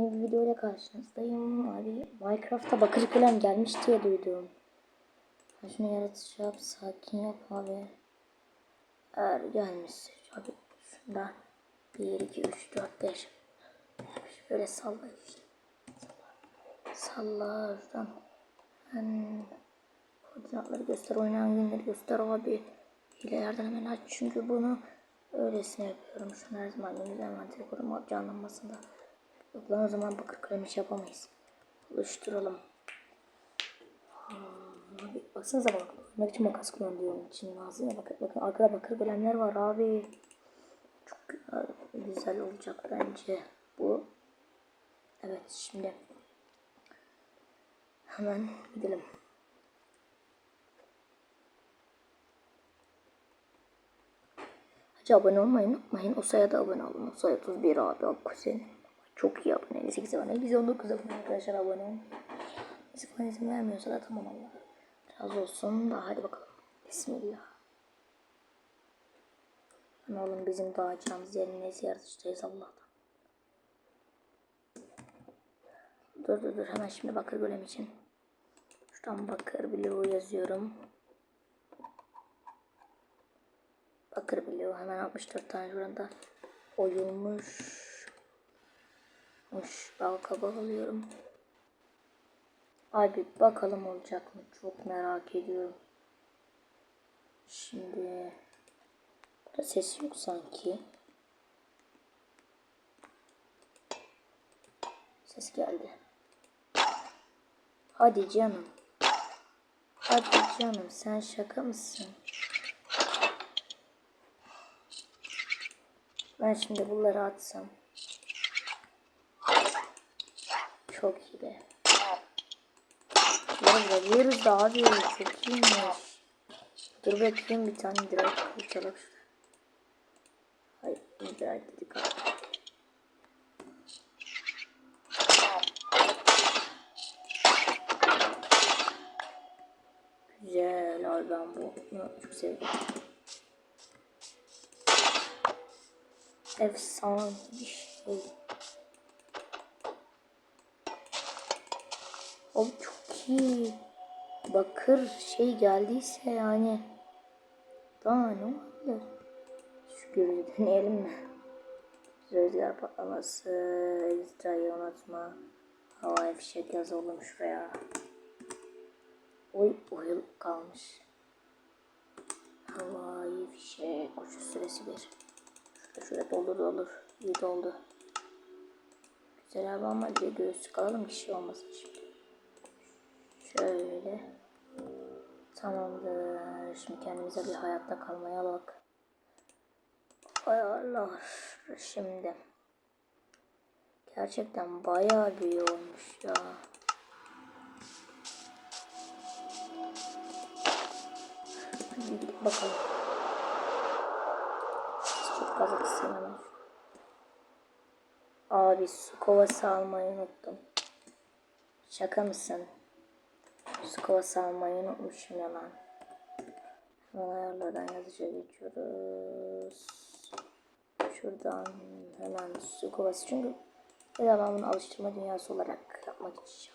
Yeni bir videoyla karşınızdayım. Abi Minecraft'ta bakır kalem gelmiş diye duydum. Ha şunu yaratıcı yap, sakin yap abi. Eğer gelmişse abi şundan 1, 2, 3, 4, 5. Şöyle salla işte. Salla. Şuradan. Ben koordinatları göster, oynayan günleri göster abi. Hilelerden hemen aç çünkü bunu öylesine yapıyorum. Şunu her zaman günümüzde envanteri koruma canlanmasında. Yok lan o zaman bakır kalem iş yapamayız. Oluşturalım. Abi baksanıza bak. Oynamak için makas kullanıyorum için lazım ya. Bakın, bakın arkada bakır kalemler var abi. Çok güzel, olacak bence bu. Evet şimdi hemen gidelim. Hadi abone olmayı unutmayın. O sayıda abone olun. O sayı 31 abi. Abi kuzenim. Çok iyi abone. 58 abone. Biz 19 abone arkadaşlar abone olun. Falan izin vermiyorsa da tamam Allah. Razı olsun da hadi bakalım. Bismillah. Lan oğlum bizim dağacağımız yerin neyse yaratıcıyız Allah'tan. Dur dur dur hemen şimdi bakır bölüm için. Şuradan bakır bloğu yazıyorum. Bakır bloğu hemen 64 tane şurada oyulmuş. Hoş bal kabak alıyorum. Abi bakalım olacak mı? Çok merak ediyorum. Şimdi burada ses yok sanki. Ses geldi. Hadi canım. Hadi canım sen şaka mısın? Ben şimdi bunları atsam. Çok iyi be. Ya veriyoruz da abi çok iyiymiş. Dur bakayım bir tane direkt şuraya. Hayır direkt dedik abi. Güzel abi ben bunu çok sevdim. Efsane bir şey. Abi çok iyi. Bakır şey geldiyse yani. Daha ne olabilir? Şu gözü deneyelim mi? Rüzgar patlaması, ekstrayı unutma. Havai fişek yazalım şuraya. Oy oyun kalmış. Havai fişek koşu süresi bir. Şurada şurada doldur doldur. İyi doldu. Güzel abi ama bir göğüs kalalım ki şey olmasın şimdi. Şöyle. Tamamdır. Şimdi kendimize bir hayatta kalmaya bak. Hay Allah. Şimdi. Gerçekten bayağı büyük olmuş ya. Bakalım. Çok fazla hemen. Abi su kovası almayı unuttum. Şaka mısın? Su kovası almayı unutmuşum yalan. Hemen ayarlardan yazıcıya geçiyoruz. Şuradan hemen su kovası çünkü devamını alıştırma dünyası olarak yapmak için.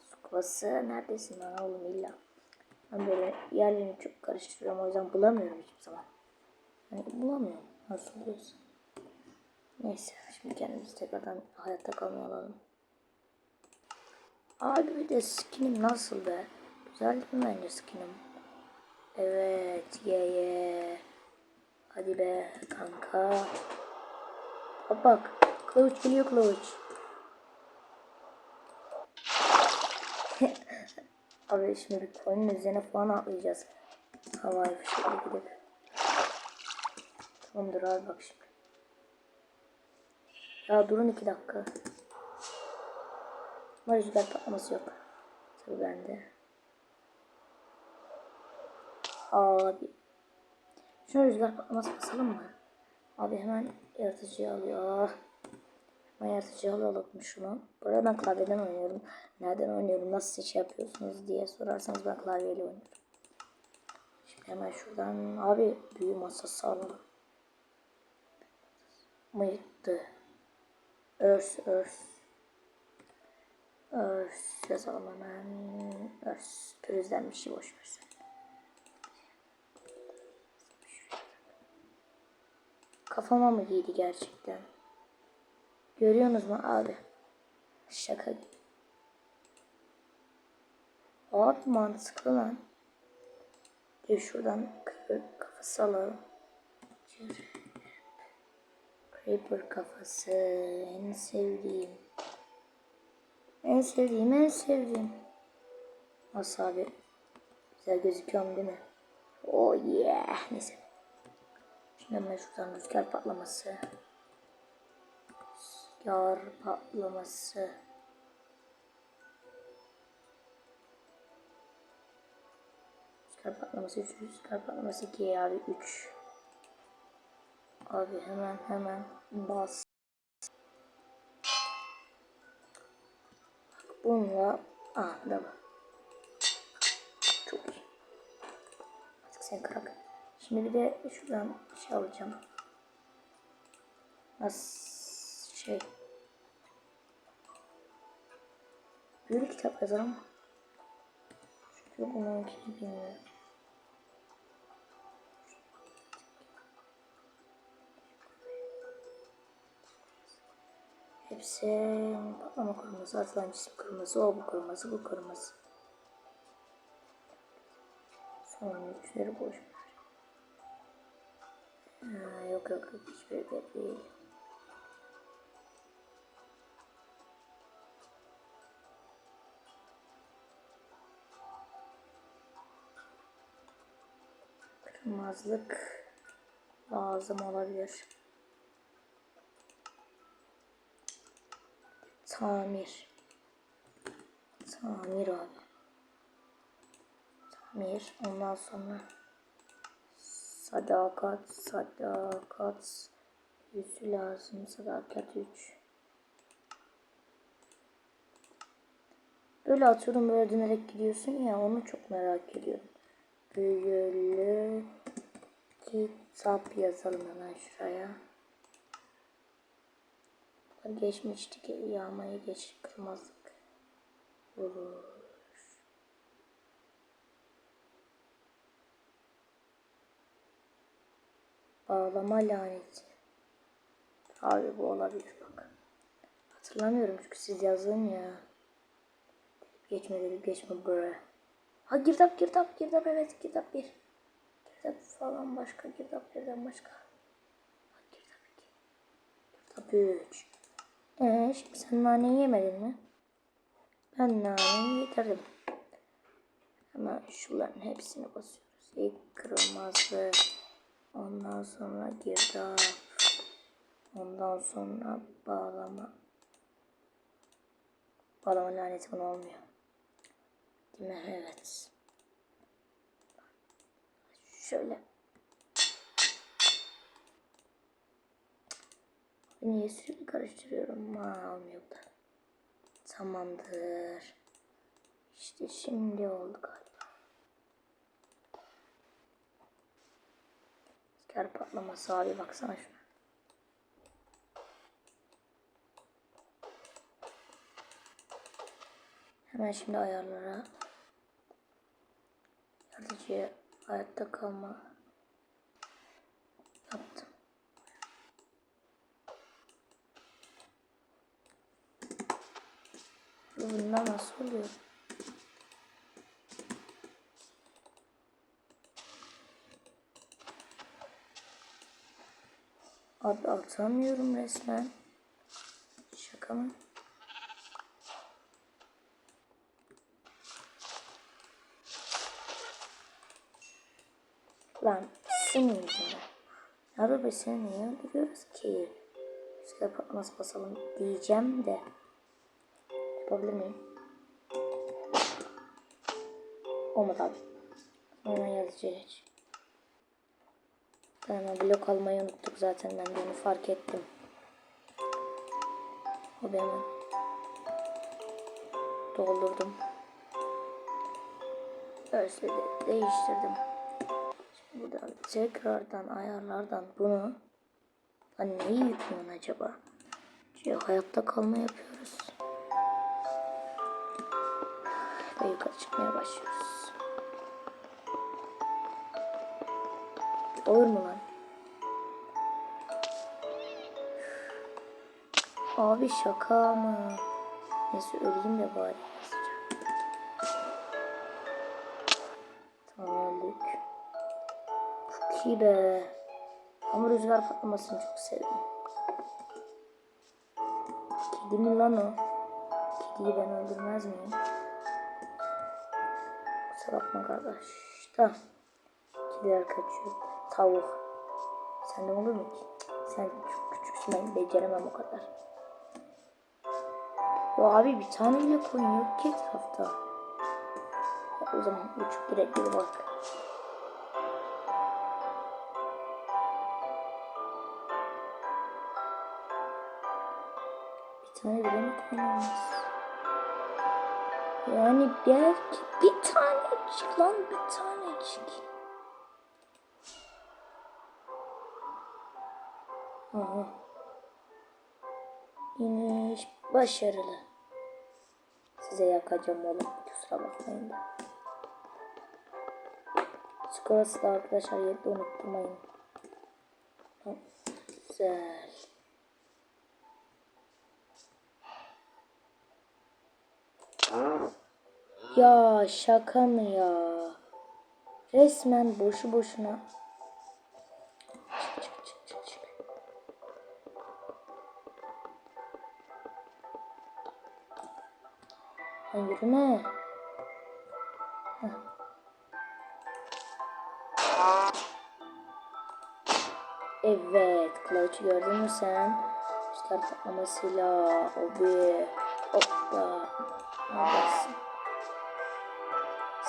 Su kovası neredesin lan oğlum illa. Ben böyle yerlerini çok karıştırıyorum o yüzden bulamıyorum hiçbir zaman. Yani bulamıyorum. Nasıl oluyorsa. Neyse şimdi kendimizi tekrardan hayatta kalmaya. Abi bir de skinim nasıl be? Güzel mi bence skinim? Evet ye ye. Hadi be kanka. Hop bak. Kılıç geliyor kılıç. Abi şimdi bir koyunun üzerine falan atlayacağız. Havai fişekle gidip. Tamamdır abi bak şimdi. Ya durun iki dakika. Ama rüzgar patlaması yok. Tabii bende. Abi. Şuna rüzgar patlaması basalım mı? Abi hemen yaratıcıyı alıyor. Hemen yaratıcıyı alalım şunu. Bu arada ben klavyeden oynuyorum. Nereden oynuyorum, nasıl şey yapıyorsunuz diye sorarsanız ben klavyeyle oynuyorum. Şimdi hemen şuradan abi büyü masası alalım. Mıydı? Örs, örs. Örs yazalım hemen. Örs. Pürüzden bir şey boş versin. Kafama mı giydi gerçekten? Görüyorsunuz mu abi? Şaka gibi. Abi mantıklı lan. Bir şuradan kafası alalım. Creeper kafası en sevdiğim. En sevdiğim en sevdiğim. Nasıl abi? Güzel gözüküyorum değil mi? Oh yeah. Neyse. Şimdi hemen şuradan rüzgar patlaması. Rüzgar patlaması. Rüzgar patlaması 3, rüzgar patlaması 2 abi 3. Abi hemen hemen bas. Bununla ah bak. Çok iyi. Artık sen kırak. Şimdi bir de şuradan şey alacağım. Nasıl şey. Büyülü kitap yazalım. Çünkü bununkini bilmiyorum. Hepsi patlama kırmızı, atılan cisim kırmızı, o bu kırmızı, bu kırmızı. Son üçleri boş. Ha, yok yok yok hiçbiri de değil. Kırmızılık lazım olabilir. Tamir. Tamir abi. Tamir. Ondan sonra sadakat, sadakat yüzü lazım. Sadakat 3. Böyle atıyorum böyle dönerek gidiyorsun ya onu çok merak ediyorum. Büyülü kitap yazalım hemen şuraya. Geçmiştik yağmayı geç kırmazlık. Vurur. Bağlama laneti. Abi bu olabilir bak. Hatırlamıyorum çünkü siz yazın ya. Geçme dedim geçme bre. Ha girdap girdap girdap evet girdap bir. Girdap falan başka girdap birden başka. Ha girdap iki. Girdap üç. Ee, şimdi sen naneyi yemedin mi? Ben naneyi yedirdim. Hemen şunların hepsini basıyoruz. İlk kırmızı. Ondan sonra girdap. Ondan sonra bağlama. Bağlama laneti bunu olmuyor. Değil mi? Evet. Şöyle. Niye sürekli karıştırıyorum? Olmuyor da. Tamamdır. İşte şimdi oldu galiba. Rüzgar patlaması abi baksana şuna. Hemen şimdi ayarlara yaratıcıya hayatta kalma yaptım. Bundan nasıl oluyor? Abi atamıyorum resmen. Şaka mı? Lan senin yüzünden. Abi be seni niye öldürüyoruz ki? Rüzgar patlaması basalım diyeceğim de. Yapabilir miyim? Olmadı abi. Hemen yazıcıya geç. Hemen blok almayı unuttuk zaten ben de onu fark ettim. O hemen doldurdum. Öyle de değiştirdim. Şimdi buradan tekrardan ayarlardan bunu Lan neyi yüklüyorsun acaba? hayatta kalma yapıyoruz. Yukarı çıkmaya başlıyoruz. Olur mu lan? Abi şaka mı? Neyse öleyim de bari. Tamam öldük. Çok iyi be. Ama rüzgar patlamasını çok sevdim. Kedi mi lan o? Kediyi ben öldürmez miyim? Bakma kardeş. Da. Kediler kaçıyor. Tavuk. Senden olur mu ki? Sen çok küçüksün ben beceremem o kadar. Ya abi bir tane bile koyun yok ki etrafta. Ya o zaman uçup direkt bir bak. Bir tane bile mi koyuyoruz? Yani belki bir tanecik lan bir tanecik. Aha. İniş başarılı. Size yakacağım oğlum. Kusura bakmayın da. Skorası da arkadaşlar yerde unutturmayın. Ha, Güzel. Ya şaka mı ya? Resmen boşu boşuna. Çık çık yürüme. Evet, Clutch'ı gördün mü sen? Star patlamasıyla o bir hoppa. Neredesin?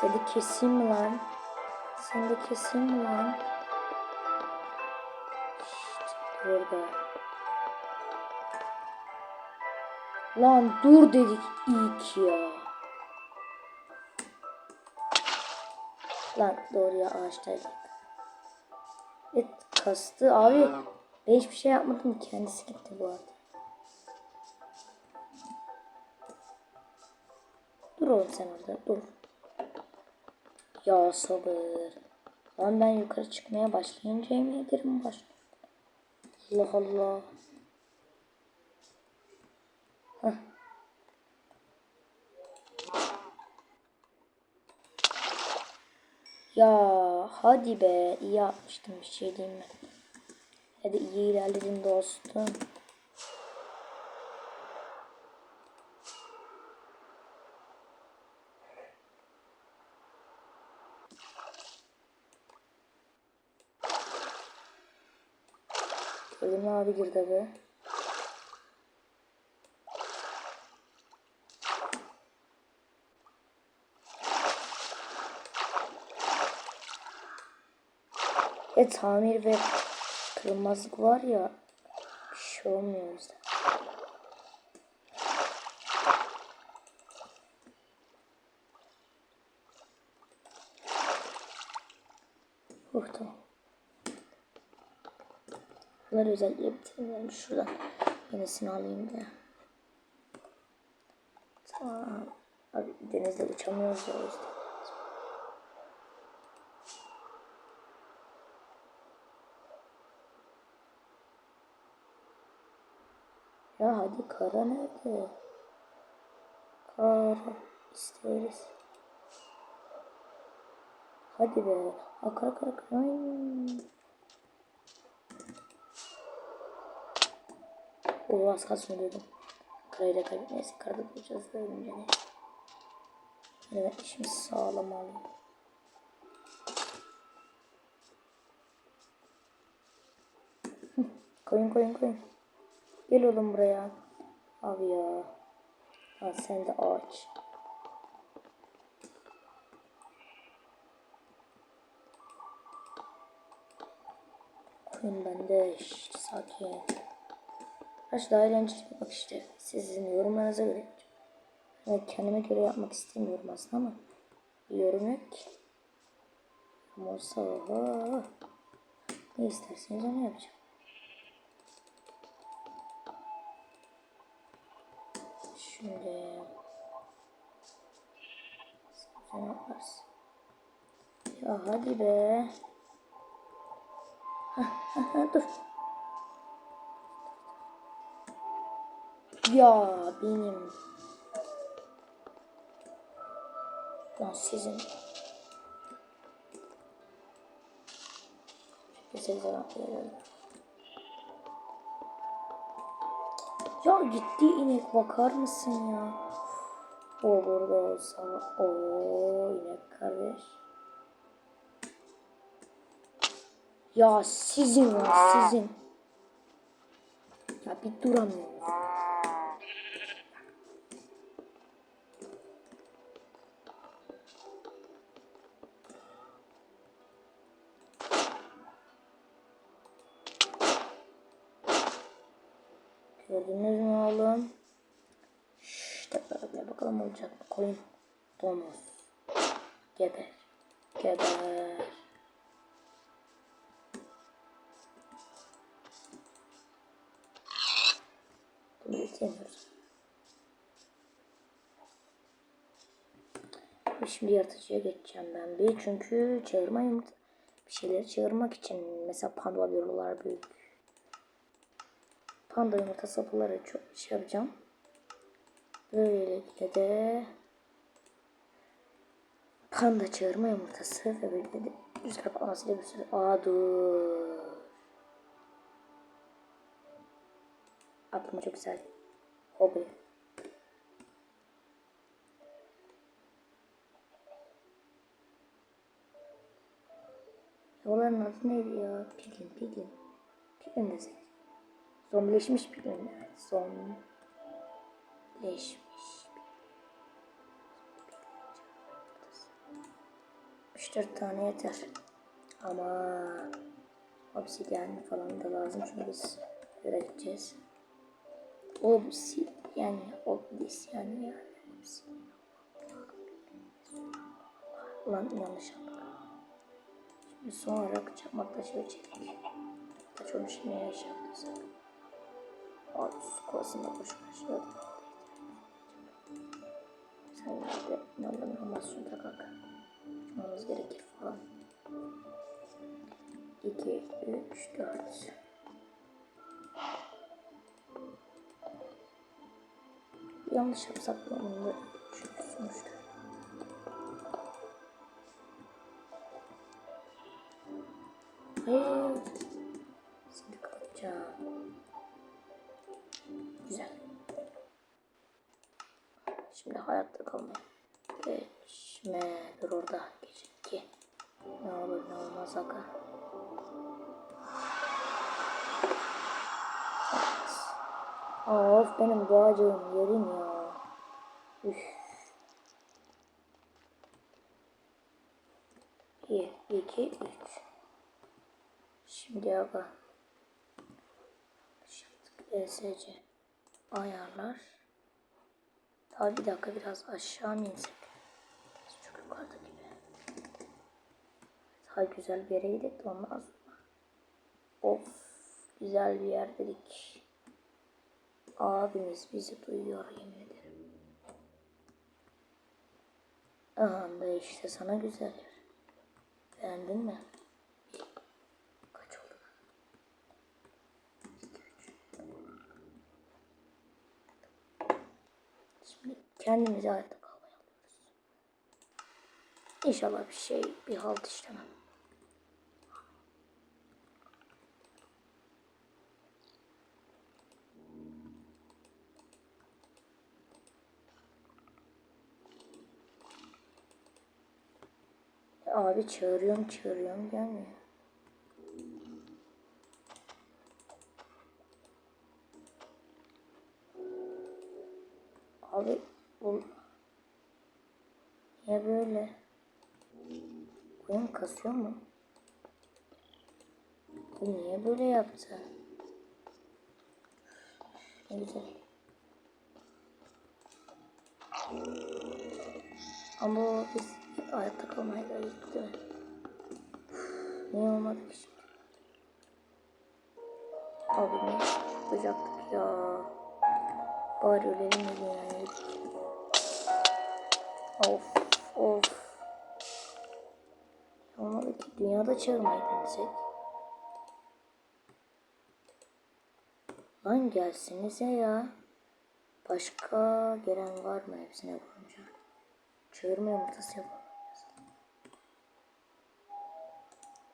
Seni keseyim lan? Seni de keseyim lan? Şşt, dur orada. Lan dur dedik ki ya. Lan doğru ya ağaçtaydık. Evet kastı abi. Ben hiçbir şey yapmadım kendisi gitti bu arada. Dur oğlum sen orada dur. Ya sabır. Lan ben yukarı çıkmaya başlayınca yemin ederim baş. Allah Allah. Heh. Ya hadi be iyi yapmıştım bir şey diyeyim mi? Hadi iyi ilerledin dostum. Mü abi girdabı? E tamir ve kırılmazlık var ya bir şey olmuyor o yüzden. Uh tamam. Bunları özellikle bitirmiyorum şuradan. Yenisini alayım diye. Tamam. Abi denizde uçamıyoruz ya o yüzden. Ya hadi kara nerede? Kara isteriz. Hadi be. Akar akar akar. O az kalsın diyordum. Karayla kaybet. Neyse karada bulacağız da önce ne? Evet işimiz sağlam alayım. Koyun koyun koyun. Gel oğlum buraya. Abi ya. Ha sen de ağaç. Koyun bende. Şşt, sakin. Kaç daha eğlenceli bak işte. Sizin yorumlarınıza göre. Evet, kendime göre yapmak istemiyorum aslında ama yorum yok ki. Oho. Ne isterseniz onu yapacağım. Şimdi sen yaparsın. Ya hadi be. Dur. Ya benim. Lan sizin. Size zaman verelim. Ya gitti inek bakar mısın ya? O burada olsa o inek kardeş. Ya sizin ya sizin. Ya bir duramıyorum. Gördünüz mü oğlum? İşte böyle bakalım Koyun. Domuz. Geber. Geber. Bunu yetemiyoruz. Şimdi yaratıcıya geçeceğim ben bir. Çünkü çağırma bir şeyleri çağırmak için mesela panda bürolar büyük. Panda yumurta sapıları çok şey yapacağım. Böylelikle de panda çağırma yumurtası ve böylelikle de rüzgar patlamasıyla bir sürü... Aa dur. Aklıma çok güzel. Hobi. Onların adı neydi ya? Piglin, Piglin. Piglin desek. Zombileşmiş Piglin. Zombileşmiş. 3-4 tane yeter. Ama obsidyen falan da lazım çünkü biz üreteceğiz. Obsi yani obsidyen yani obsidyen. Ulan yanlış anladım. Şimdi son olarak çakmak taşı ve çelik. Taş şimdi ne yaptıysak. Abi su kovasında boşuna şurada. Sen nerede? Ne olur ne olmaz şunu. Çıkmamız gerekir falan. 2, 3, 4. Yanlış yapsak da bunu da çünkü sonuçta. Hayır. Seni kapatacağım. Güzel. Şimdi hayatta kalma. Geçme. Dur orada. Geç iki. Ne aga. Evet. Of benim doğacağım yerim ya. Üf. Bir, iki, üç. Şimdi aga. Yaptık. ESC. Ayarlar. Daha bir dakika biraz aşağı mı insek? Çok yukarıda. Daha güzel bir yere gidelim de. Of. Güzel bir yer dedik. Abimiz bizi duyuyor yemin ederim. Aha da işte sana güzel yer. Beğendin mi? Kaç oldu? Şimdi kendimize kalmaya alıyoruz. İnşallah bir şey, bir halt işlemem. Abi çağırıyorum çağırıyorum gelmiyor. Abi bu niye böyle? Oyun kasıyor mu? Bu niye böyle yaptı? Ne güzel. Ama biz hayatta kalmaya mi? Niye olmadı ki şimdi? Abi ne yapacaktık ya? Bari ölelim dünyaya gidelim. Of of. Olmadı ki dünyada çağırmayı denesek. Lan gelsinize ya. Başka gelen var mı hepsine vurunca? Çağırma yumurtası yapalım.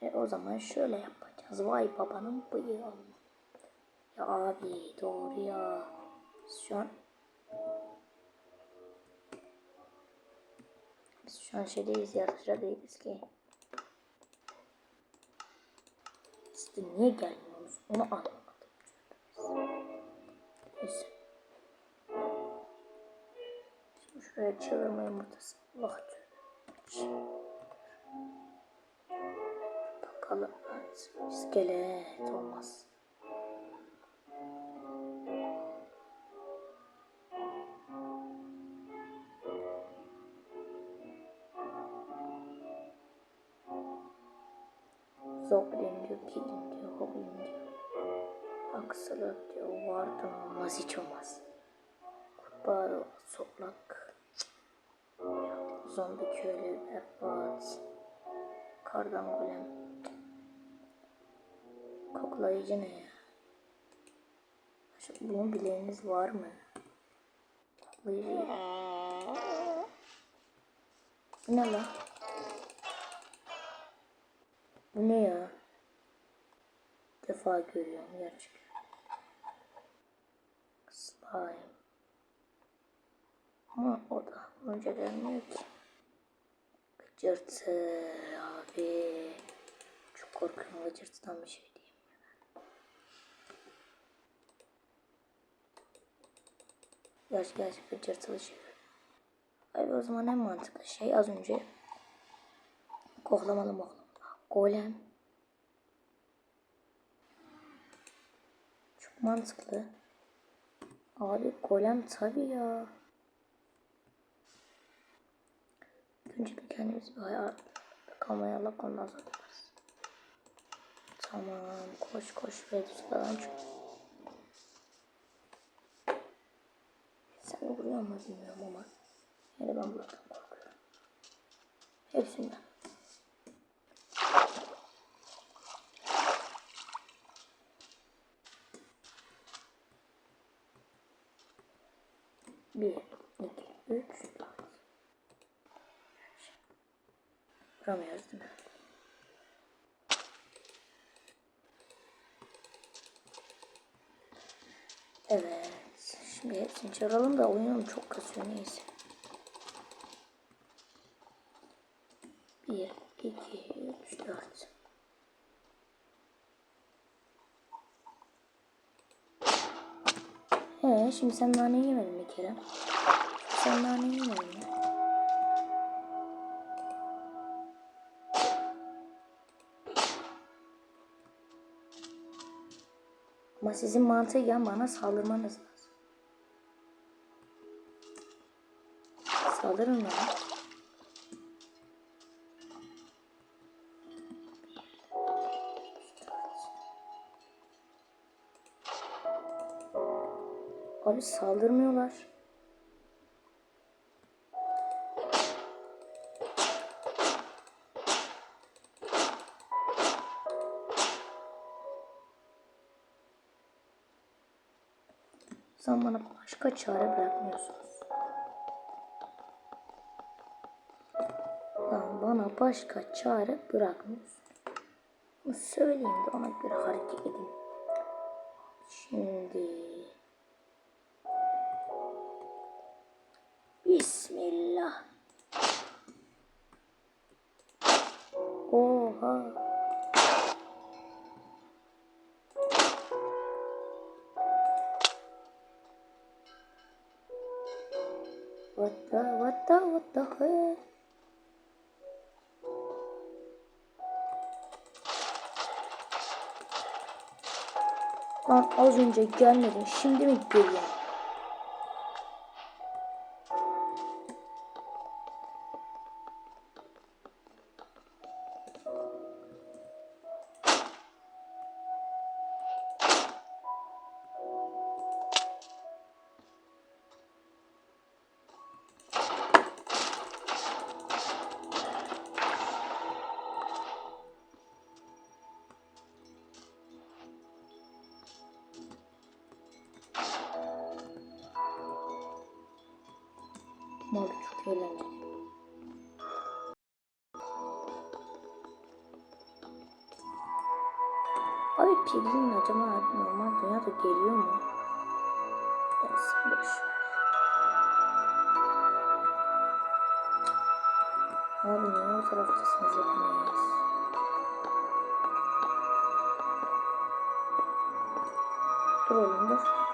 E o zaman şöyle yapacağız. Vay babanın bıyığı. Ya abi doğru ya. Biz şu an Biz şu an şeydeyiz yarışta değiliz ki. De niye gelmiyorsunuz? Onu anlamadım. Neyse. Şimdi şuraya çevirme yumurtası. Allah Bakalım. İskelet olmaz. Zoblin diyor, kilin diyor, hoblin diyor. Aksılık diyor, vardı olmaz hiç olmaz. Kurbağa, soplak, zombi köylü, berbat, kardan golem. Koklayıcı ne ya? Şu, bunun bileğiniz var mı? Koklayıcı. Bu ne lan? Bu ne ya? Defa görüyorum gerçekten. Slime. Ama o da önce gelmiyor ki. Gıcırtı abi. Çok korkuyorum gıcırtıdan bir şey diyeyim. Gerçi gerçi gıcırtılı şey. Abi o zaman en mantıklı şey az önce koklamalı moklamalı. Golem. Çok mantıklı. Abi golem tabi ya. Önce bir kendimiz bir hayal kalmaya Allah ondan sonra. Tamam koş koş ve falan çok. Mu bilmiyorum ama. Yani ben buradan korkuyorum. Hepsinden. Bir, iki, üç, dört. Vuramıyoruz değil? Evet. Şimdi hepsini çağıralım da oyunum çok kasıyor neyse. Bir, iki, üç, dört. He, şimdi sen nane yemedin mi Kerem? Sen nane yemedin mi? Ama sizin mantıken bana saldırmanız lazım. Saldırın lan. Abi saldırmıyorlar. Sen bana başka çare bırakmıyorsunuz. Başka çare bırakmıyorsun. Bunu söyleyeyim de ona göre hareket edeyim. Şimdi Bismillah. Oha. What the, what the, what the hell? Lan az önce gelmedin, şimdi mi geliyorsun? Abi Piglin acaba normal dünyada geliyor mu? Neyse boş. Abi niye o taraftasınız hepiniz? Dur oğlum dur.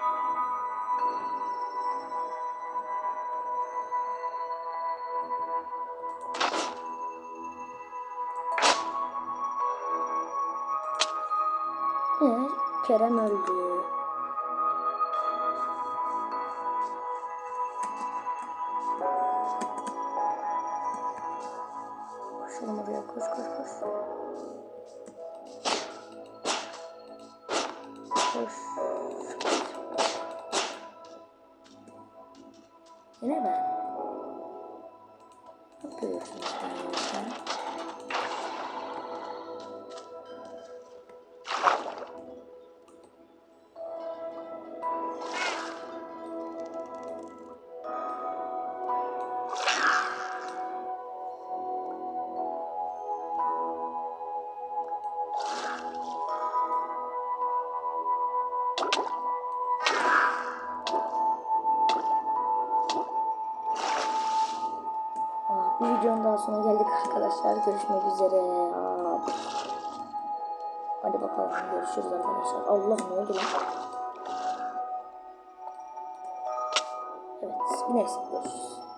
Kerem öldü. Koşalım oraya koş koş koş. Koş. Yine ben. Ne yapıyorsunuz ben Görüşmek üzere. Aa. Hadi bakalım görüşürüz arkadaşlar. Allah ne oldu lan? Evet neyse görüşürüz.